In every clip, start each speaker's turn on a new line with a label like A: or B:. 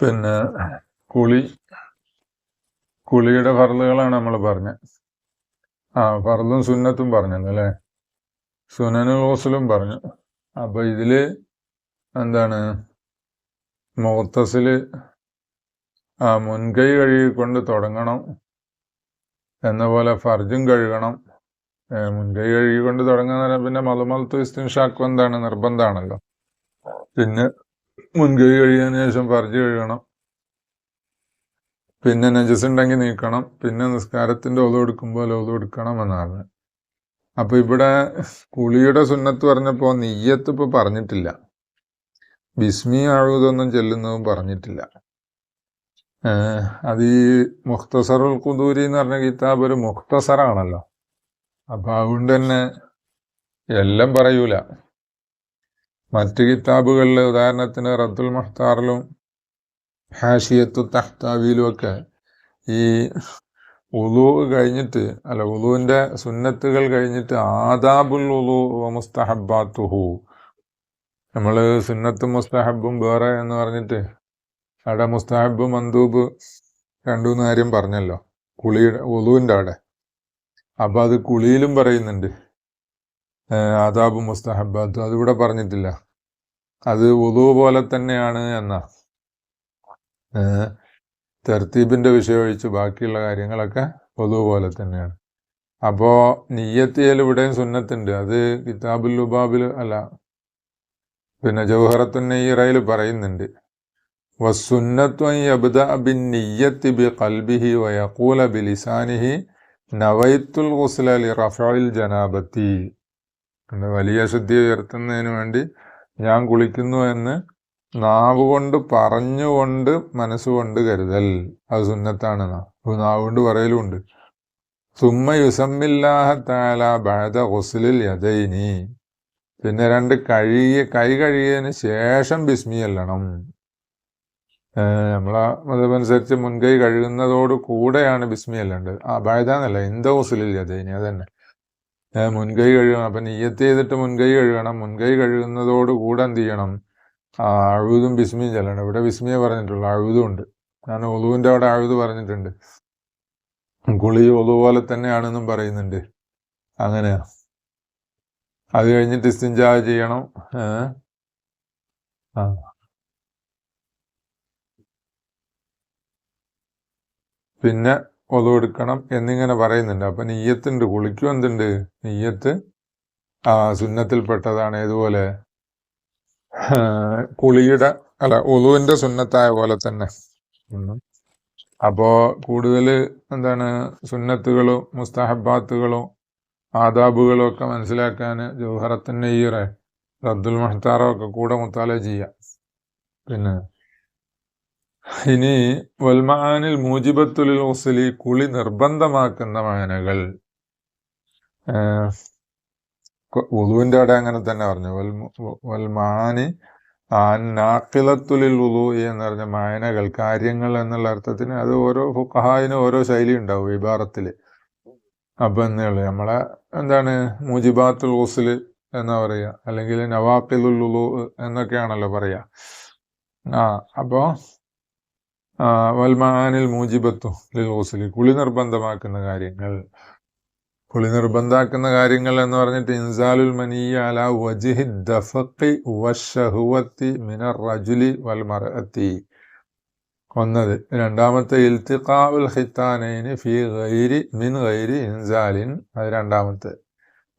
A: പിന്നെ കുളി കുളിയുടെ ഫറലുകളാണ് നമ്മൾ പറഞ്ഞത്. ആ ഫറലും സുന്നത്തും പറഞ്ഞു അല്ലേ? സുനനുൽ ഗുസ്ലും പറഞ്ഞു. അപ്പൊ ഇതിൽ എന്താണ്? മോത്തസിൽ ആ മുൻകൈ കഴുകിക്കൊണ്ട് തുടങ്ങണം എന്ന പോലെ ഫർജും കഴുകണം. മുൻകൈ കഴുകിക്കൊണ്ട് തുടങ്ങുന്ന പിന്നെ മലമലത്ത് ഇസ്തിൻഷാക്കും എന്താണ്? നിർബന്ധമാണല്ലോ. പിന്നെ മുൻകൈ കഴിയാൻ ശേഷം ഫർജ് കഴുകണം. പിന്നെ നജസ് ഉണ്ടെങ്കിൽ നീക്കണം. പിന്നെ നിസ്കാരത്തിന്റെ ഒതു എടുക്കുമ്പോൾ ഒതു എടുക്കണം എന്നാണ്. അപ്പോൾ ഇവിടെ കുളിയുടെ സുന്നത്ത് പറഞ്ഞപ്പോ നെയ്യത്ത് ഇപ്പൊ പറഞ്ഞിട്ടില്ല. ബിസ്മി അഴുതൊന്നും ചെല്ലുന്നതും പറഞ്ഞിട്ടില്ല. അത് ഈ മുഖ്തസറുൽ കുദൂരി എന്ന് പറഞ്ഞ കിതാബ് ഒരു മുഖ്തസറാണല്ലോ. അപ്പൊ അതുകൊണ്ട് തന്നെ എല്ലാം പറയൂല. മറ്റ് കിതാബുകളിൽ ഉദാഹരണത്തിന് റദ്ദുൽ മഹ്താറിലും ഹാഷിയത്തു തഹ്താവിയിലും ഒക്കെ ഈ ഉലു കഴിഞ്ഞിട്ട് അല്ല ഉലുവിന്റെ സുന്നത്തുകൾ കഴിഞ്ഞിട്ട് ആദാബുൽ ഉലു മുസ്തഹബാത്തുഹു നമ്മൾ സുന്നത്തും മുസ്തഹബും വേറെ എന്ന് പറഞ്ഞിട്ട് അവിടെ മുസ്തഹബ് മന്ദൂബ് രണ്ടു മൂന്ന് കാര്യം പറഞ്ഞല്ലോ കുളിയുടെ ഉലുവിന്റെ അവിടെ. അപ്പം അത് കുളിയിലും പറയുന്നുണ്ട്. ആദാബ് മുസ്തഹബാത്തും അതിവിടെ പറഞ്ഞിട്ടില്ല. അത് ഉദു പോലെ തന്നെയാണ് എന്നാ. തെർത്തീബിന്റെ വിഷയം ഒഴിച്ച് ബാക്കിയുള്ള കാര്യങ്ങളൊക്കെ ഉദു പോലെ തന്നെയാണ്. അപ്പോ നീയത്തിയൽ ഇവിടെയും സുന്നത്തുണ്ട്. അത് കിതാബുൽ ലുബാബിൽ അല്ല. പിന്നെ ജൗഹറത്തുൻ നെയ്യറയിൽ പറയുന്നുണ്ട്. നിയ്യത്തി ബി ജനാബത്തി. വലിയ ശുദ്ധി ഉയർത്തുന്നതിന് വേണ്ടി ഞാൻ കുളിക്കുന്നു എന്ന് നാവ് കൊണ്ട് പറഞ്ഞുകൊണ്ട് മനസ്സുകൊണ്ട് കരുതൽ. അത് സുന്നത്താണ് നാവ് കൊണ്ട് പറയലുമുണ്ട് സുമ്മ യുസമ്മില്ലാഹ താല ബഅദ ഗുസ്ലിൽ യദൈനി. പിന്നെ രണ്ട് കഴുകിയ കൈ കഴുകിയതിന് ശേഷം ബിസ്മി അല്ലണം. നമ്മളെ മതമനുസരിച്ച് മുൻകൈ കഴുകുന്നതോട് കൂടെയാണ് ബിസ്മി അല്ലേണ്ടത്. ആ ബഴതാന്നല്ല ഇന്ത ഗുസ്ലിൽ യഥൈനി അതന്നെ. മുൻകൈ കഴുകണം. അപ്പൊ നിയ്യത്ത് ചെയ്തിട്ട് മുൻകൈ കഴുകണം. മുൻകൈ കഴുകുന്നതോട് കൂടെ എന്ത് ചെയ്യണം? അഴുതും ബിസ്മിയും ചെല്ലണം. ഇവിടെ ബിസ്മിയെ പറഞ്ഞിട്ടുള്ളൂ അഴുതും ഉണ്ട്. ഞാൻ ഒലുവിന്റെ അവിടെ അഴുത് പറഞ്ഞിട്ടുണ്ട്. കുളി ഒലു പോലെ തന്നെയാണെന്നും പറയുന്നുണ്ട്. അങ്ങനെയാ. അത് കഴിഞ്ഞിട്ട് ഇസ്തിഞ്ചാ ചെയ്യണം. ആ. പിന്നെ ഒതു എടുക്കണം എന്നിങ്ങനെ പറയുന്നുണ്ട്. അപ്പൊ നെയ്യത്തുണ്ട്. കുളിക്കും എന്തുണ്ട്? നെയ്യത്ത് ആ സുന്നത്തിൽപ്പെട്ടതാണ് ഏതുപോലെ? കുളിയുടെ അല്ല ഒതുവിന്റെ സുന്നത്തായ പോലെ തന്നെ. അപ്പോ കൂടുതൽ എന്താണ് സുന്നത്തുകളും മുസ്താഹബാത്തുകളും ആദാബുകളും ഒക്കെ മനസ്സിലാക്കാൻ ജൗഹറത്തിൻ ഈറെ റദ്ദുൽ മഹ്താറോ ഒക്കെ കൂടെ മുത്താലോ ചെയ്യാം. പിന്നെ ഇനി വൽമാനിൽ മൂജിബത്തുലിൽ ഉസലി കുളി നിർബന്ധമാക്കുന്ന മാനകൾ ഉദുവിന്റെ അവിടെ അങ്ങനെ തന്നെ പറഞ്ഞു. വൽമാനി ആൻ നാക്കിലത്തുലിൽ ഉളു എന്ന് പറഞ്ഞ മായനകൾ കാര്യങ്ങൾ എന്നുള്ള അർത്ഥത്തിന് അത് ഓരോ ഫുഖഹായിന് ഓരോ ശൈലി ഉണ്ടാവും വിഭാറത്തിൽ അപ്പം എന്നുള്ളത് നമ്മളെ എന്താണ് മുജിബാത്തുൽ ഉസ്ല് എന്നാ പറയുക. അല്ലെങ്കിൽ നവാഖിലുൽ ഉളു എന്നൊക്കെയാണല്ലോ പറയുക. ആ അപ്പോ ആ, വൽമാനിൽ മൂജിബത്തു ലിൽ കുളി നിർബന്ധമാക്കുന്ന കാര്യങ്ങൾ. കുളി നിർബന്ധാക്കുന്ന കാര്യങ്ങൾ എന്ന് പറഞ്ഞിട്ട് ഇൻസാലുൽ മനിയ അല വജിഹി ദഫഖി വഷഹുവത്തി മിനർ റജുലി വൽ ഒന്നത് രണ്ടാമത്തെ ഇൽത്തിഖാബുൽ ഹിത്താനൈന് ഫി ഗൈരി മിൻ ഗൈരി ഇൻസാലിൻ. അത് രണ്ടാമത്തെ.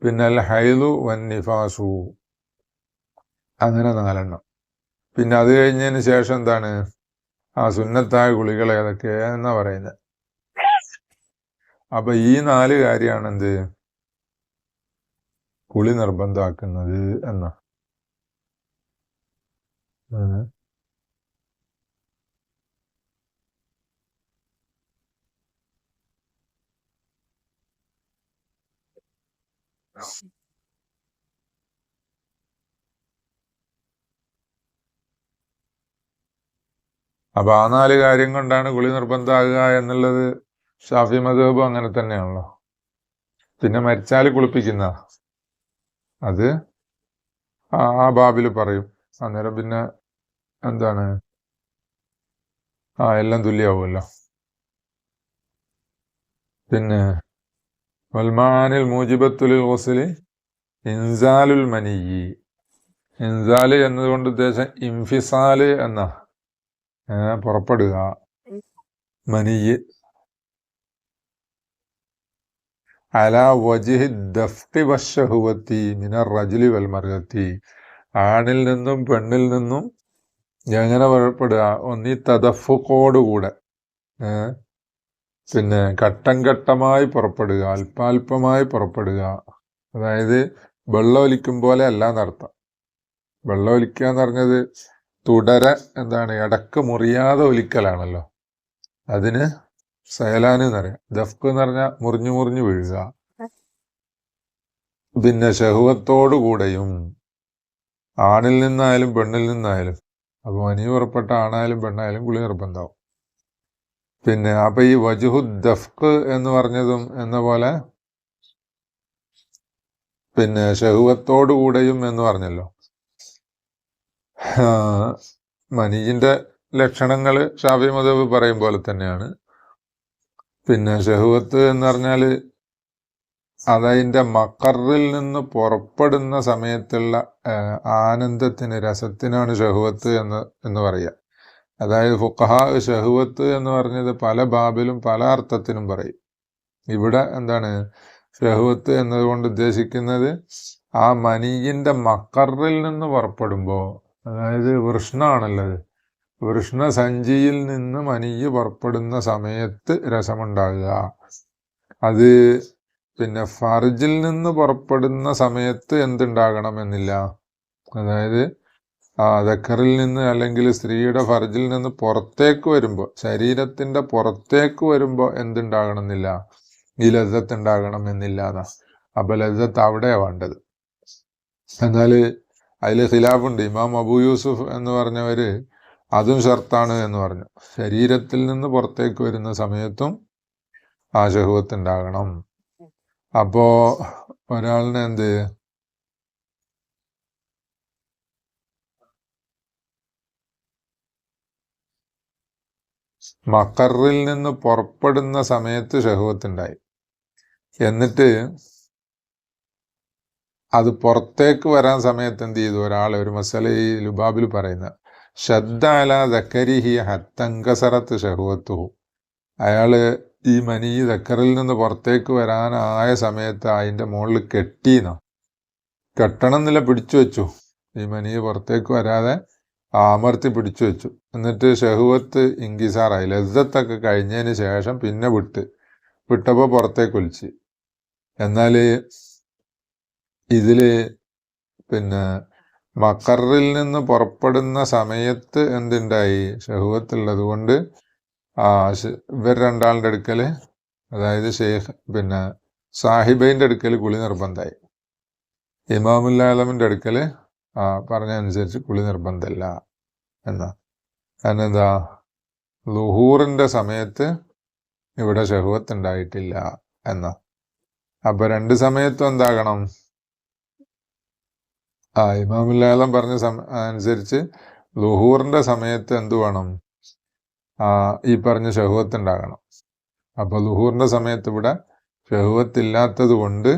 A: പിന്നെ അൽ ഹൈലു വൻ നിഫാസു. അങ്ങനെ നാലെണ്ണം. പിന്നെ അത് കഴിഞ്ഞതിന് ശേഷം എന്താണ്? ആ സുന്നത്തായ ഗുളികൾ ഏതൊക്കെയാ എന്നാ പറയുന്നത് അപ്പൊ ഈ നാല് കാര്യമാണ് എന്ത്? കുളി നിർബന്ധമാക്കുന്നത് എന്ന. ഉം. അപ്പൊ ആ നാല് കാര്യം കൊണ്ടാണ് കുളി നിർബന്ധമാകുക എന്നുള്ളത് ഷാഫി മധുബും അങ്ങനെ തന്നെയാണല്ലോ. പിന്നെ മരിച്ചാൽ കുളിപ്പിക്കുന്ന. അത് ആ ബാബിൽ പറയും. അന്നേരം പിന്നെ എന്താണ്? ആ എല്ലാം തുല്യമാവുമല്ലോ പിന്നെ വൽമാനിൽ മൂജിബത്തുൽ ഗുസ്ലി ഇൻസാലുൽ മനിയി ഇൻസാൽ എന്നതുകൊണ്ട് ഉദ്ദേശം ഇംഫിസാൽ എന്ന. പുറപ്പെടുക. മനിയ്. അല വജിഹി ദഫ്തി വശഹുവത്തി മിനർ റജുലി വൽമർഗത്തി ആണിൽ നിന്നും പെണ്ണിൽ നിന്നും എങ്ങനെ പുറപ്പെടുക? ഒന്നീ തദഫുക്കോടുകൂടെ. പിന്നെ ഘട്ടം ഘട്ടമായി പുറപ്പെടുക അല്പാൽപമായി പുറപ്പെടുക. അതായത് വെള്ളമൊലിക്കും പോലെ അല്ല എന്നർത്ഥം. വെള്ളമൊലിക്കുക എന്ന് പറഞ്ഞത് തുടരെ എന്താണ് ഇടയ്ക്ക് മുറിയാതെ ഒലിക്കലാണല്ലോ. അതിന് സയലാന് പറയാം ദഫ്ക്ക് എന്ന് പറഞ്ഞാൽ മുറിഞ്ഞു മുറിഞ്ഞു വീഴുക. പിന്നെ കൂടെയും ആണിൽ നിന്നായാലും പെണ്ണിൽ നിന്നായാലും അപ്പൊ അനിയ പുറപ്പെട്ട ആണായാലും പെണ്ണായാലും കുളി നിർബന്ധമാവും. പിന്നെ അപ്പൊ ഈ വജുഹു ദഫ്ക്ക് എന്ന് പറഞ്ഞതും എന്ന പോലെ പിന്നെ കൂടെയും എന്ന് പറഞ്ഞല്ലോ. ആ, മനീജിന്റെ ലക്ഷണങ്ങൾ ഷാഫി മദബ് പറയും പോലെ തന്നെയാണ്. പിന്നെ ഷഹുവത്ത് എന്ന് പറഞ്ഞാൽ അതതിന്റെ മക്കറിൽ നിന്ന് പുറപ്പെടുന്ന സമയത്തുള്ള ആനന്ദത്തിന് രസത്തിനാണ് ഷഹുവത്ത് എന്ന് എന്ന് പറയുക അതായത് ഫുഖഹ ഷഹുവത്ത് എന്ന് പറഞ്ഞത് പല ബാബിലും പല അർത്ഥത്തിനും പറയും. ഇവിടെ എന്താണ്? ഷഹുവത്ത് എന്നതുകൊണ്ട് ഉദ്ദേശിക്കുന്നത് ആ മനീജിന്റെ മക്കറിൽ നിന്ന് പുറപ്പെടുമ്പോൾ അതായത് വൃഷ്ണാണല്ലത് വൃഷ്ണസഞ്ചിയിൽ നിന്ന് മനിയ് പുറപ്പെടുന്ന സമയത്ത് രസമുണ്ടാകുക. അത് പിന്നെ ഫർജിൽ നിന്ന് പുറപ്പെടുന്ന സമയത്ത് എന്തുണ്ടാകണമെന്നില്ല. അതായത് ആ ദക്കറിൽ നിന്ന് അല്ലെങ്കിൽ സ്ത്രീയുടെ ഫർജിൽ നിന്ന് പുറത്തേക്ക് വരുമ്പോൾ ശരീരത്തിന്റെ പുറത്തേക്ക് വരുമ്പോൾ എന്തുണ്ടാകണമെന്നില്ല? ഈ ലജ്ജത്ത് ഉണ്ടാകണമെന്നില്ല എന്നാ അപ്പൊ ലജ്ജത്ത് അവിടെയാണ് വേണ്ടത്. എന്നാൽ അതിൽ ഖിലാഫുണ്ട്. ഇമാം അബു യൂസുഫ് എന്ന് പറഞ്ഞവർ അതും ഷർത്താണ് എന്ന് പറഞ്ഞു. ശരീരത്തിൽ നിന്ന് പുറത്തേക്ക് വരുന്ന സമയത്തും ആ അപ്പോ ഒരാളിനെ എന്ത് മക്കറിൽ നിന്ന് പുറപ്പെടുന്ന സമയത്ത് ഷഹുവത്തുണ്ടായി എന്നിട്ട് അത് പുറത്തേക്ക് വരാൻ സമയത്ത് എന്ത് ചെയ്തു? ഒരാൾ ഒരു മസല ഈ ലുബാബിൽ പറയുന്ന ഷദ്ദ അല ദക്കരിഹി ഹത്തങ്കസറത്ത് ഷഹുവത്തു അയാൾ ഈ മനി ദക്കറിൽ നിന്ന് പുറത്തേക്ക് വരാനായ സമയത്ത് അതിന്റെ മുകളിൽ കെട്ടിയെന്നോ കെട്ടണം എന്നില്ല പിടിച്ചു വെച്ചു. ഈ മനി പുറത്തേക്ക് വരാതെ അമർത്തി പിടിച്ചു വെച്ചു. എന്നിട്ട് ഷഹുവത്ത് ഇങ്കിസാറായി ലജ്ജത്തൊക്കെ കഴിഞ്ഞതിന് ശേഷം പിന്നെ വിട്ട് വിട്ടപ്പോൾ പുറത്തേക്ക് ഒലിച്ച്. എന്നാൽ ഇതിൽ പിന്നെ മക്കറിൽ നിന്ന് പുറപ്പെടുന്ന സമയത്ത് എന്തുണ്ടായി? ഷഹുവത്തുള്ളത് കൊണ്ട് ആ ഇവർ രണ്ടാളുടെ അടുക്കൽ അതായത് ഷെയ്ഖ് പിന്നെ സാഹിബൈന്റെ അടുക്കൽ കുളി നിർബന്ധമായി. ഇമാമുല്ലാലമിന്റെ അടുക്കൽ ആ പറഞ്ഞ അനുസരിച്ച് കുളി നിർബന്ധമല്ല എന്നാ. കാരണം എന്താ? ലുഹൂറിന്റെ സമയത്ത് ഇവിടെ ഷഹുവത്ത് ഉണ്ടായിട്ടില്ല എന്നാ. അപ്പോൾ രണ്ട് സമയത്തും എന്താകണം? ആ ഇമാമുല്ലാലം പറഞ്ഞ സമ അനുസരിച്ച് ലുഹൂറിന്റെ സമയത്ത് എന്തു വേണം? ഈ പറഞ്ഞ ഷഹുവത്ത് ഉണ്ടാകണം. അപ്പൊ ലുഹൂറിന്റെ സമയത്ത് ഇവിടെ ഷഹുവത്ത് ഇല്ലാത്തത് കൊണ്ട്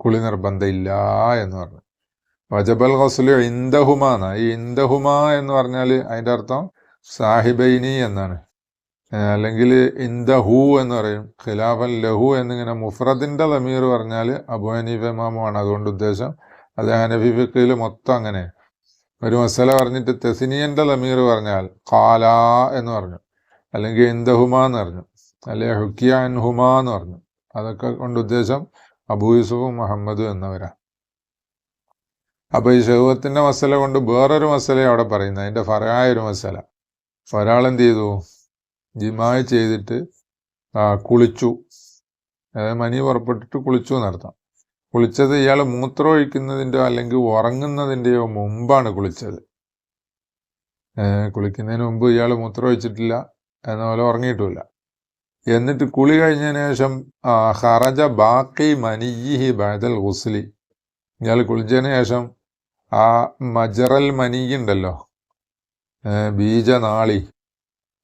A: കുളി നിർബന്ധമില്ല എന്ന് പറഞ്ഞു. വജബൽ ഗസ്ലു ഇന്ദഹുമാന്ന ഈ ഇന്ദഹുമ എന്ന് പറഞ്ഞാൽ അതിന്റെ അർത്ഥം സാഹിബൈനി എന്നാണ്. അല്ലെങ്കിൽ ഇന്ദഹു എന്ന് പറയും. ഖിലാഫൻ ലഹു എന്നിങ്ങനെ മുഫ്രദിന്റെ തമീർ പറഞ്ഞാൽ അബു ഹനീഫ് ഇമാമുമാണ്. അതുകൊണ്ട് ഉദ്ദേശം അത് ഹനഫി ഫിഖിൽ മൊത്തം അങ്ങനെ. ഒരു മസല പറഞ്ഞിട്ട് തെസിനിയന്റെ ലമീർ പറഞ്ഞാൽ കാലാ എന്ന് പറഞ്ഞു. അല്ലെങ്കിൽ ഇന്ദഹുമ എന്ന് പറഞ്ഞു. അല്ലെങ്കിൽ ഹുക്കിയ അൻഹുമ എന്ന് പറഞ്ഞു. അതൊക്കെ കൊണ്ട് ഉദ്ദേശം അബൂ യൂസുഫും മുഹമ്മദും എന്നവരാണ്. അപ്പൊ ഈ ഷഹുവത്തിന്റെ മസല കൊണ്ട് വേറൊരു മസല അവിടെ പറയുന്നത്. അതിന്റെ ഫറായ ഒരു മസല. ഒരാൾ എന്ത് ചെയ്തു? ജിമായി ചെയ്തിട്ട് കുളിച്ചു. അതായത് മനി പുറപ്പെട്ടിട്ട് കുളിച്ചു എന്നർത്ഥം. കുളിച്ചത് ഇയാൾ മൂത്രം ഒഴിക്കുന്നതിന്റെയോ അല്ലെങ്കിൽ ഉറങ്ങുന്നതിന്റെയോ മുമ്പാണ് കുളിച്ചത്. കുളിക്കുന്നതിന് മുമ്പ് ഇയാൾ മൂത്രം ഒഴിച്ചിട്ടില്ല എന്ന പോലെ ഉറങ്ങിയിട്ടുമില്ല. എന്നിട്ട് കുളി കഴിഞ്ഞതിന് ശേഷം ഹറജ ബാക്കി മനിയിഹി ബദൽ ഗുസ്ലി. ഇയാൾ കുളിച്ചതിന് ശേഷം ആ മജറൽ മനി ഉണ്ടല്ലോ ബീജനാളി.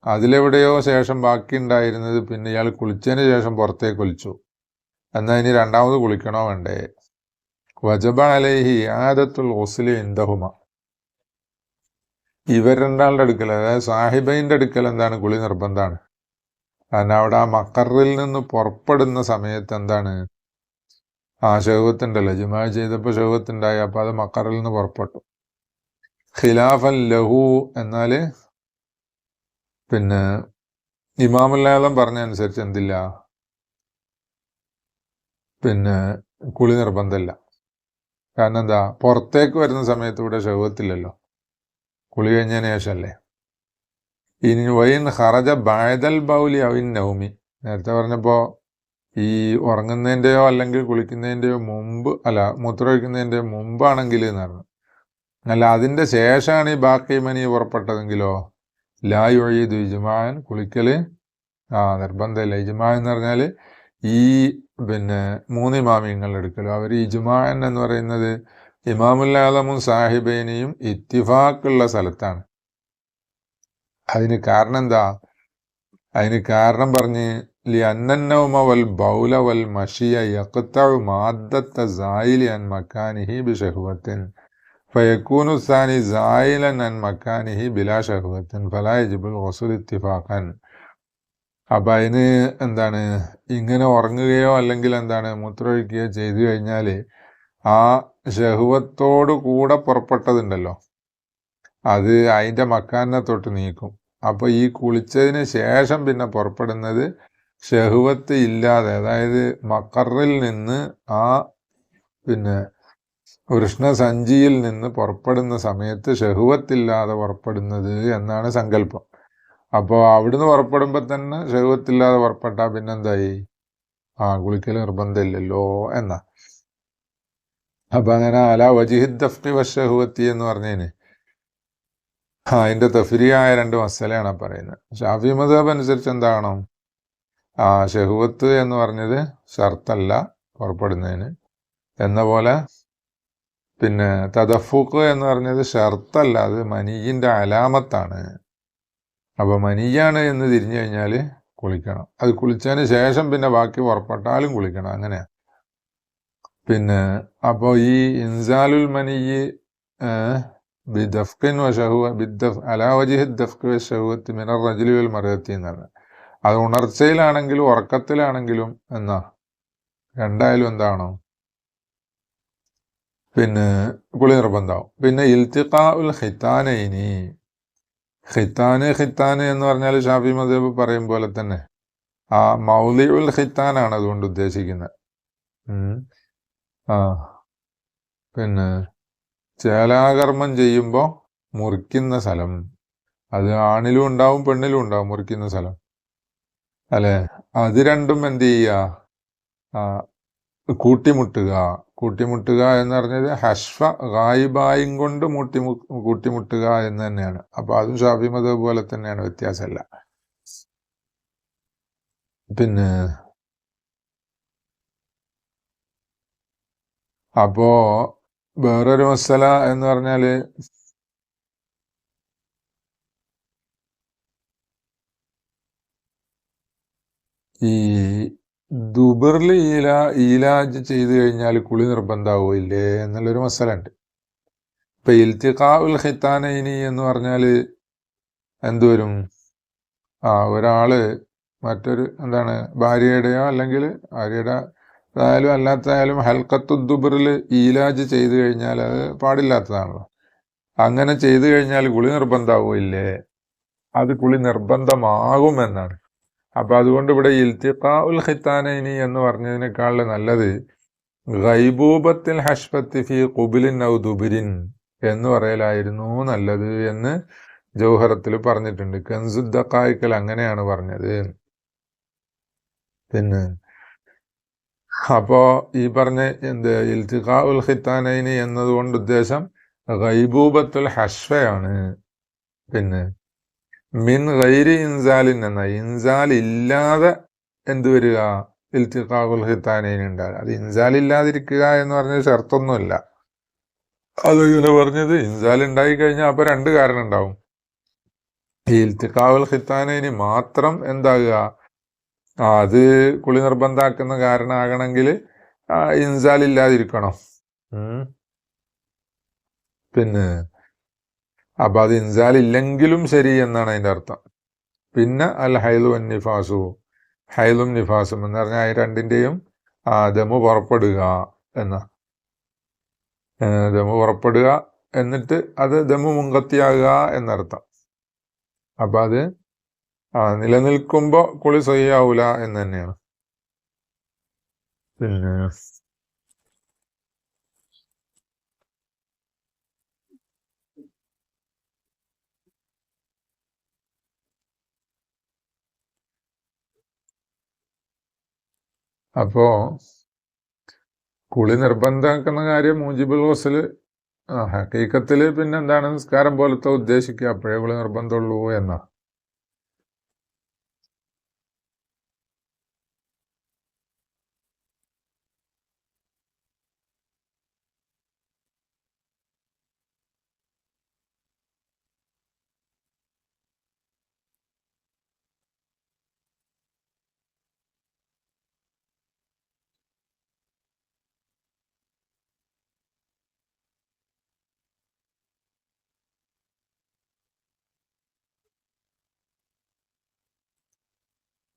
A: അതിലെവിടെയോ ശേഷം ബാക്കി ഉണ്ടായിരുന്നത് പിന്നെ ഇയാൾ കുളിച്ചതിന് ശേഷം പുറത്തേക്ക് ഒലിച്ചു. എന്നാൽ ഇനി രണ്ടാമത് കുളിക്കണോ വേണ്ടേ? വജബ അലൈഹി ആദത്തുൽ ഓസിലി എന്തഹുമ ഇവർ രണ്ടാളുടെ അടുക്കൽ അതായത് സാഹിബൈന്റെ അടുക്കൽ എന്താണ് കുളി നിർബന്ധമാണ് കാരണം അവിടെ ആ മക്കറിൽ നിന്ന് പുറപ്പെടുന്ന സമയത്ത് എന്താണ്? ആ ഷഹവത്തുണ്ടല്ലോ ജുമാ ചെയ്തപ്പോൾ ഷഹവത്തുണ്ടായി അപ്പോൾ അത് മക്കറിൽ നിന്ന് പുറപ്പെട്ടു. ഖിലാഫൻ ലഹു എന്നാൽ പിന്നെ ഇമാമുല്ലാദം പറഞ്ഞ അനുസരിച്ച് എന്തില്ല? പിന്നെ കുളി നിർബന്ധമില്ല. കാരണം എന്താ പുറത്തേക്ക് വരുന്ന സമയത്ത് ഇവിടെ ഷഹവത്തില്ലല്ലോ കുളി കഴിഞ്ഞതിന് ശേഷമല്ലേ. ഇനി വൈൻ ഹറജ ബായതൽ ബൗലി അവിൻ നൗമി. നേരത്തെ പറഞ്ഞപ്പോൾ ഈ ഉറങ്ങുന്നതിന്റെയോ അല്ലെങ്കിൽ കുളിക്കുന്നതിന്റെയോ മുമ്പ് അല്ല മൂത്രമൊഴിക്കുന്നതിന്റെ മുമ്പാണെങ്കിൽ എന്ന് പറഞ്ഞു. അല്ല അതിന്റെ ശേഷമാണ് ഈ ബാക്കി മനി പുറപ്പെട്ടതെങ്കിലോ? ലായ് വഴി ഇജുമാൻ കുളിക്കൽ ആ നിർബന്ധമില്ല. ഇജുമാ എന്ന് പറഞ്ഞാൽ ഈ പിന്നെ മൂന്ന് ഇമാമിയങ്ങൾ എടുക്കലും. അവർ ഇജുമാൻ എന്ന് പറയുന്നത് ഇമാമുല്ലാദമും സാഹിബേനെയും ഇത്തിഫാക്കുള്ള സ്ഥലത്താണ്. അതിന് കാരണം എന്താ? അതിന് കാരണം പറഞ്ഞ് ലി അന്നൗമ വൽ ബൗല വൽ മഷിയ യഖ്തഉ മാദ്ദത്ത സായിലി അൻ മക്കാനിഹി ബിഷഹുവത്തിൻ. ഫയക്കൂനു സാനി സായിലൻ അൻ മക്കാനിഹി ബിലാ ഷഹുവത്തിൻ. ഫലാ യജിബുൽ ഇത്തിഫാഖൻ. അപ്പം അതിന് എന്താണ് ഇങ്ങനെ ഉറങ്ങുകയോ അല്ലെങ്കിൽ എന്താണ് മൂത്രമൊഴിക്കുകയോ ചെയ്തു കഴിഞ്ഞാൽ ആ ഷഹുവത്തോട് കൂടെ പുറപ്പെട്ടതുണ്ടല്ലോ. അത് അതിന്റെ മക്കാനെ തൊട്ട് നീക്കും. അപ്പോൾ ഈ കുളിച്ചതിന് ശേഷം പിന്നെ പുറപ്പെടുന്നത് ഷഹുവത്ത് ഇല്ലാതെ അതായത് മക്കറിൽ നിന്ന് ആ പിന്നെ വൃഷ്ണസഞ്ചിയിൽ നിന്ന് പുറപ്പെടുന്ന സമയത്ത് ഷഹുവത്തില്ലാതെ പുറപ്പെടുന്നത് എന്നാണ് സങ്കല്പം. അപ്പോൾ അവിടുന്ന് പുറപ്പെടുമ്പോൾ തന്നെ ശരീരത്തില്ലാതെ പുറപ്പെട്ടാൽ പിന്നെന്തായി? ആ കുളിക്കൽ നിർബന്ധമില്ലല്ലോ എന്നാ. അപ്പൊ അങ്ങനെ അല വജിഹിദ് ദഫ്തി വഷഹുവത്തി എന്ന് പറഞ്ഞതിന് ആ അതിന്റെ തഫിരിയായ രണ്ട് മസലയാണ് പറയുന്നത്. ഷാഫി മദബ് അനുസരിച്ച് എന്താണോ? ആ ഷെഹുവത്ത് എന്ന് പറഞ്ഞത് ഷർത്തല്ല പുറപ്പെടുന്നതിന്. എന്ന പോലെ പിന്നെ തദഫൂക്ക് എന്ന് പറഞ്ഞത് ഷർത്തല്ല അത് മനീജിന്റെ അലാമത്താണ്. അപ്പൊ മനിയാണ് എന്ന് തിരിഞ്ഞു കഴിഞ്ഞാൽ കുളിക്കണം. അത് കുളിച്ചതിന് ശേഷം പിന്നെ ബാക്കി പുറപ്പെട്ടാലും കുളിക്കണം. അങ്ങനെയാണ് പിന്നെ അപ്പോൾ ഈ ഇൻസാലുൽ മനിയ് വഷഹു വഷഹുവ ബിദ്ദഫ് അലാവജിഹ് ദഫ്ക് വഷഹുവത്ത് മിനർ റജുലി വൽ മറത്തി എന്നാണ് അത് ഉണർച്ചയിലാണെങ്കിലും ഉറക്കത്തിലാണെങ്കിലും എന്നാ? രണ്ടായാലും എന്താണോ? പിന്നെ കുളി നിർബന്ധമാവും പിന്നെ ഇൽത്തിഖാ ഉൽ ഖിത്താനൈനി ഖിത്താന് ഖിത്താന് എന്ന് പറഞ്ഞാൽ ഷാഫി മദേബ് പറയും പോലെ തന്നെ. ആ മൗലി ഉൽ ഖിത്താനാണ് അതുകൊണ്ട് ഉദ്ദേശിക്കുന്നത്. ആ. പിന്നെ ചേലാകർമ്മം ചെയ്യുമ്പോൾ മുറിക്കുന്ന സ്ഥലം. അത് ആണിലും ഉണ്ടാവും പെണ്ണിലും ഉണ്ടാവും മുറിക്കുന്ന സ്ഥലം. അല്ലേ? അത് രണ്ടും എന്ത് ചെയ്യുക? കൂട്ടിമുട്ടുക. കൂട്ടിമുട്ടുക എന്ന് പറഞ്ഞത് ഹഷ്ഫ ഗായിബായും കൊണ്ട് മുട്ടി കൂട്ടിമുട്ടുക എന്ന് തന്നെയാണ്. അപ്പൊ അതും ഷാഫി മത പോലെ തന്നെയാണ് വ്യത്യാസമല്ല. പിന്നെ അപ്പോ വേറൊരു മസല എന്ന് പറഞ്ഞാൽ ഈ ദുബറിൽ ഈല ഈലാജ് ചെയ്തു കഴിഞ്ഞാൽ കുളി നിർബന്ധമാവോ ഇല്ലേ എന്നുള്ളൊരു മസലുണ്ട്. ഇപ്പൊ ഇൽത്തിഖാ ഉൽ ഖിത്താനൈനി എന്ന് പറഞ്ഞാൽ എന്തുവരും? ആ ഒരാൾ മറ്റൊരു എന്താണ് ഭാര്യയുടെയോ അല്ലെങ്കിൽ ഭാര്യയുടെ ആയാലും അല്ലാത്തതായാലും ഹൽക്കത്തുദ്ദുബറിൽ ഈലാജ് ചെയ്തു കഴിഞ്ഞാൽ അത് പാടില്ലാത്തതാണല്ലോ. അങ്ങനെ ചെയ്തു കഴിഞ്ഞാൽ കുളി നിർബന്ധമാവില്ലേ അത് കുളി നിർബന്ധമാകുമെന്നാണ്. അപ്പൊ അതുകൊണ്ട് ഇവിടെ ഇൽത്തിഖാ ഉൽ ഖിത്താനൈനി എന്ന് പറഞ്ഞതിനേക്കാൾ നല്ലത് ഗൈബൂബത്തിൽ ഹഷ്പത്തി ഫി കുബിലിൻ ഔ ദുബിരിൻ എന്ന് പറയലായിരുന്നു നല്ലത് എന്ന് ജൗഹറത്തിൽ പറഞ്ഞിട്ടുണ്ട്. കൻസുദ്ദക്കായ്ക്കൽ അങ്ങനെയാണ് പറഞ്ഞത്. പിന്നെ അപ്പോൾ ഈ പറഞ്ഞ എന്ത് ഇൽത്തിഖാ ഉൽ ഖിത്താനൈനി എന്നതുകൊണ്ട് ഉദ്ദേശം ഗൈബൂബത്തുൽ ഹഷ്വയാണ് പിന്നെ മിൻ ഗൈരി ഇൻസാലിൻ എന്ന ഇൻസാൽ ഇല്ലാതെ എന്ത് വരിക? ഇൽത്തിഖാഖുൽ ഹിത്താനൈൻ ഉണ്ടാകുക അത് ഇൻസാൽ ഇല്ലാതിരിക്കുക എന്ന് പറഞ്ഞ ഷർത്തൊന്നുമില്ല. അത് ഇങ്ങനെ പറഞ്ഞത് ഇൻസാൽ ഉണ്ടായി കഴിഞ്ഞാൽ അപ്പൊ രണ്ട് കാരണം ഉണ്ടാവും. ഈ ഇൽത്തിഖാഖുൽ ഹിത്താനൈന് മാത്രം എന്താകുക? അത് കുളി നിർബന്ധാക്കുന്ന കാരണമാകണമെങ്കിൽ ഇൻസാൽ ഇല്ലാതിരിക്കണം. പിന്നെ അപ്പൊ അത് ഇൻസാൽ ഇല്ലെങ്കിലും ശരി എന്നാണ് അതിന്റെ അർത്ഥം. പിന്നെ അൽ ഹൈലു അൻ നിഫാസു. ഹൈലും നിഫാസും എന്ന് പറഞ്ഞാൽ ഈ രണ്ടിന്റെയും ആ ദമു പുറപ്പെടുക എന്ന. ദമു പുറപ്പെടുക എന്നിട്ട് അത് ദമു മുങ്കത്തിയാകുക എന്നർത്ഥം. അപ്പൊ അത് നിലനിൽക്കുമ്പോൾ നിലനിൽക്കുമ്പോ കുളി സഹിയാവൂല എന്ന് തന്നെയാണ്. പിന്നെ അപ്പോ കുളി നിർബന്ധമാക്കുന്ന കാര്യം മൂജിബുൽ ഹോസിൽ ആ പിന്നെന്താണ് നിസ്കാരം പോലത്തെ ഉദ്ദേശിക്കുക അപ്പോഴേ കുളി നിർബന്ധമുള്ളൂ എന്നാ.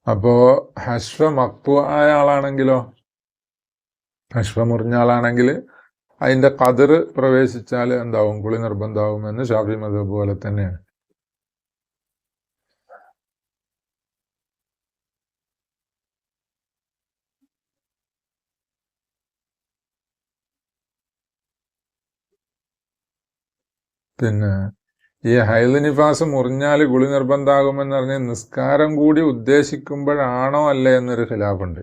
A: അപ്പോ ഹശ്വ ആയ ആളാണെങ്കിലോ? ഹശ്വമുറിഞ്ഞ ആളാണെങ്കിൽ അതിന്റെ കതിർ പ്രവേശിച്ചാൽ എന്താവും? കുളി നിർബന്ധമാവും എന്ന് ഷാഫി മത പോലെ തന്നെയാണ്. പിന്നെ ഈ ഹൈദ് നിഫാസ് മുറിഞ്ഞാൽ ഗുളി നിർബന്ധമാകുമെന്നറിഞ്ഞ് നിസ്കാരം കൂടി ഉദ്ദേശിക്കുമ്പോഴാണോ അല്ലേ എന്നൊരു ഖിലാഫുണ്ട്.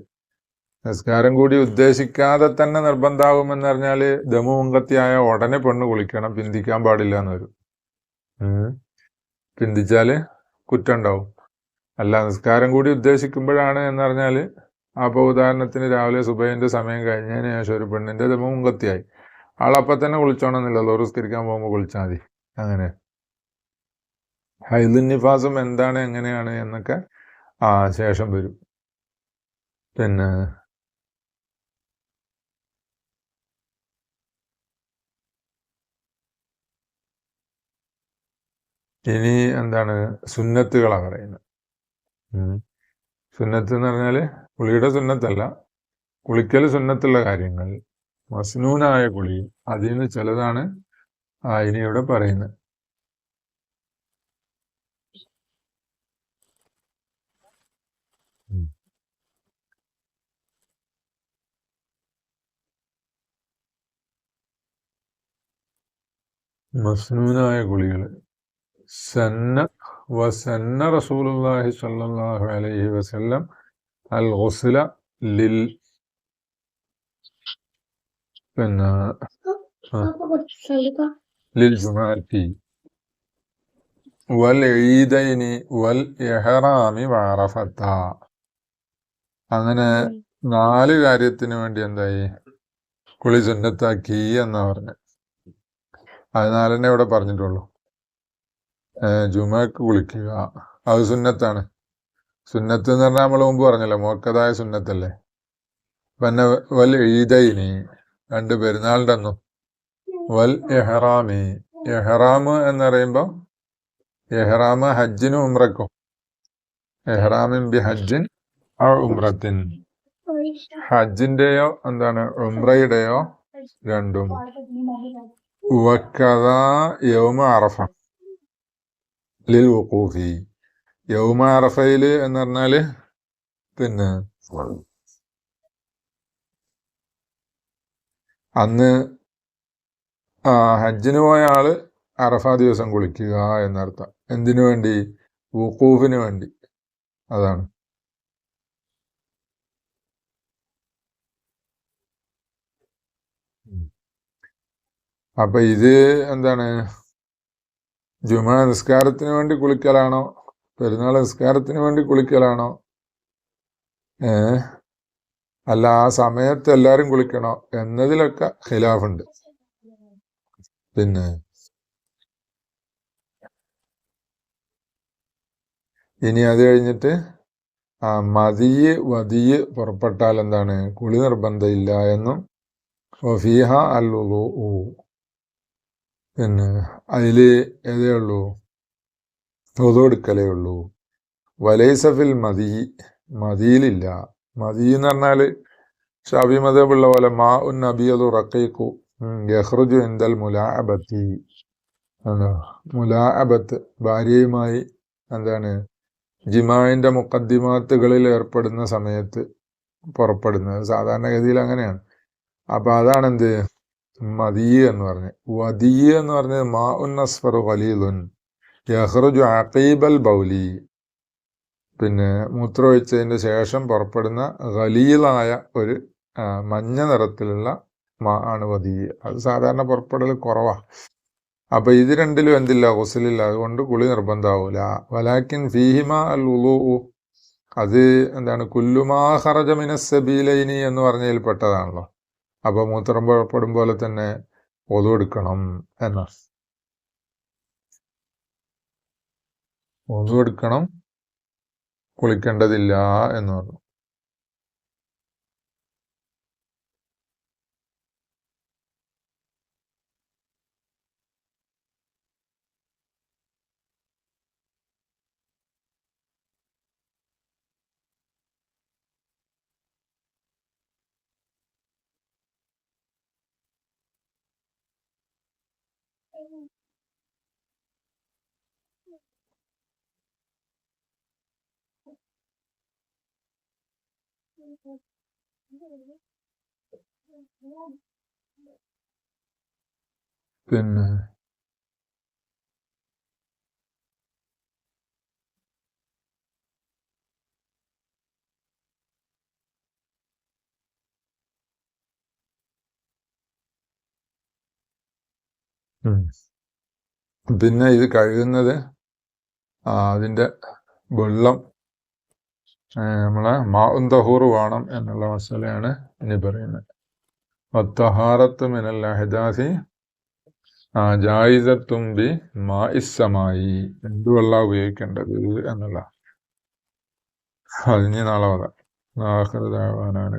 A: നിസ്കാരം കൂടി ഉദ്ദേശിക്കാതെ തന്നെ നിർബന്ധമാകുമെന്നറിഞ്ഞാൽ ദമു മുങ്കത്തിയായ ഉടനെ പെണ്ണ് കുളിക്കണം പിന്തിക്കാൻ പാടില്ല എന്ന് വരും ഉം. പിന്തിച്ചാൽ കുറ്റം ഉണ്ടാവും അല്ല നിസ്കാരം കൂടി ഉദ്ദേശിക്കുമ്പോഴാണ് എന്ന് പറഞ്ഞാൽ അപ്പോൾ ഉദാഹരണത്തിന് രാവിലെ സുബൈന്റെ സമയം കഴിഞ്ഞതിന് ശേഷം ഒരു പെണ്ണിന്റെ ദമു മുങ്കത്തിയായി ആളപ്പം തന്നെ കുളിച്ചോണമെന്നില്ല ലോറിസ്കരിക്കാൻ പോകുമ്പോൾ കുളിച്ചാൽ മതി. അങ്ങനെ. ഹൈദുൻ നിഫാസും എന്താണ് എങ്ങനെയാണ് എന്നൊക്കെ ആ ശേഷം വരും. പിന്നെ ഇനി എന്താണ് സുന്നത്തുകളാണ് പറയുന്നത്. സുന്നത്ത് എന്ന് പറഞ്ഞാൽ കുളിയുടെ സുന്നത്തല്ല കുളിക്കൽ സുന്നത്തുള്ള കാര്യങ്ങൾ. മസ്നൂനായ കുളി അതിൽ നിന്ന് ചിലതാണ് ഇനി ഇവിടെ പറയുന്നത്. മസ്നൂനായ ഗുളികൾ സന്ന വസന്ന റസൂലുള്ളാഹി സ്വല്ലല്ലാഹു അലൈഹി വസല്ലം അൽ ഗുസ്ല ലിൽ പിന്നെ ലിൽ ജുമാഅത്തി വൽ ഈദൈനി വൽ ഇഹ്റാമി വഅറഫത്ത. അങ്ങനെ നാല് കാര്യത്തിന് വേണ്ടി എന്തായി? കുളി സുന്നത്താക്കി എന്നാ പറഞ്ഞത് അത് നാലെണ്ണേ ഇവിടെ പറഞ്ഞിട്ടുള്ളൂ. ജുമാക്ക് കുളിക്കുക അത് സുന്നത്താണ്. സുന്നത്ത് എന്ന് പറഞ്ഞാൽ നമ്മൾ മുമ്പ് പറഞ്ഞല്ലോ മോക്കതായ സുന്നത്തല്ലേ? പിന്നെ വൽ ഈദൈനി രണ്ട് പെരുന്നാളിന്റെ അന്നും വൽ എഹ്റാമി. എഹ്റാം എന്ന് പറയുമ്പോൾ എഹ്റാം ഹജ്ജിനും ഉമ്രക്കും എഹ്റാമിൻ ബി ഹജ്ജിൻ ആ ഉമ്രത്തിൻ ഹജ്ജിന്റെയോ എന്താണ് ഉമ്രയുടെയോ രണ്ടും. വക്കഥ യൗമ അറഫ. ലിൽ വഖൂഫി. യൗമ അറഫയിൽ എന്ന് പറഞ്ഞാൽ പിന്നെ അന്ന് ഹജ്ജിന് പോയ ആൾ അറഫ ദിവസം കുളിക്കുക എന്നർത്ഥം. എന്തിനു വേണ്ടി? വുഖൂഫിന് വേണ്ടി. അതാണ്. അപ്പൊ ഇത് എന്താണ്? ജുമാ നിസ്കാരത്തിന് വേണ്ടി കുളിക്കലാണോ? പെരുന്നാൾ നിസ്കാരത്തിന് വേണ്ടി കുളിക്കലാണോ? ഏ? അല്ല ആ സമയത്ത് എല്ലാരും കുളിക്കണോ? എന്നതിലൊക്കെ ഖിലാഫുണ്ട്. പിന്നെ? ഇനി അത് കഴിഞ്ഞിട്ട് ആ മതിയ് വതിയ് പുറപ്പെട്ടാൽ എന്താണ്? കുളി നിർബന്ധമില്ല എന്നും ഫീഹ അല്ലുള്ളൂ പിന്നെ അതിൽ ഏതേ ഉള്ളൂ? ഒതുകൊടുക്കലേ ഉള്ളൂ. വലൈസഫിൽ മതി മതിയിലില്ല. മതി എന്ന് പറഞ്ഞാൽ ഷാബി മതബുള്ള പോലെ മാ ഉൻ നബിയതു റക്കൈക്കു യഹ്റുജു എന്തൽ മുലാഅബത്തി. മുലാഅബത്ത് ഭാര്യയുമായി എന്താണ് ജിമാവിന്റെ മുക്കദ്ദിമാത്തുകളിൽ ഏർപ്പെടുന്ന സമയത്ത് പുറപ്പെടുന്നത്. സാധാരണഗതിയിൽ അങ്ങനെയാണ്. അപ്പം അതാണ് മദീ എന്ന് പറഞ്ഞ്. വതിയ എന്ന് പറഞ്ഞത് മാ ഉൻ അസ്ഫർ ഖലീലുൻ. യഹ്റുജു അഖീബൽ ബൗലി. പിന്നെ മൂത്രമൊഴിച്ചതിന് ശേഷം പുറപ്പെടുന്ന ഖലീലായ ഒരു മഞ്ഞ നിറത്തിലുള്ള മാ ആണ് വതിയ അത് സാധാരണ പുറപ്പെടൽ കുറവാണ് അപ്പൊ ഇത് രണ്ടിലും എന്തില്ല? ഹുസലില്ല അതുകൊണ്ട് കുളി നിർബന്ധാവൂല. വലാക്കിൻ ഫീഹിമ അൽ ഉലു അത് എന്താണ്? കുല്ലുമാ ഹറജമിനസബീലൈനി എന്ന് പറഞ്ഞതിൽ പെട്ടതാണല്ലോ അപ്പൊ മൂത്രം പുറപ്പെടും പോലെ തന്നെ ഒതുവെടുക്കണം എന്ന. ഒതു എടുക്കണം കുളിക്കേണ്ടതില്ല എന്ന് പറഞ്ഞു. പിന്നെ പിന്നെ ഇത് കഴുകുന്നത് അതിന്റെ വെള്ളം നമ്മളെ മാഉൻ വേണം എന്നുള്ള മസലയാണ് ഇനി പറയുന്നത്. ഒത്തഹാറത്ത് മിനൽ അഹദാസി ജായിസത്തും ബി മാ ഇസ്സമായി എന്ത് വെള്ളം ഉപയോഗിക്കേണ്ടത് എന്നുള്ള. അതിന് നാളെ വരാം ആഹൃദാവാനാണ്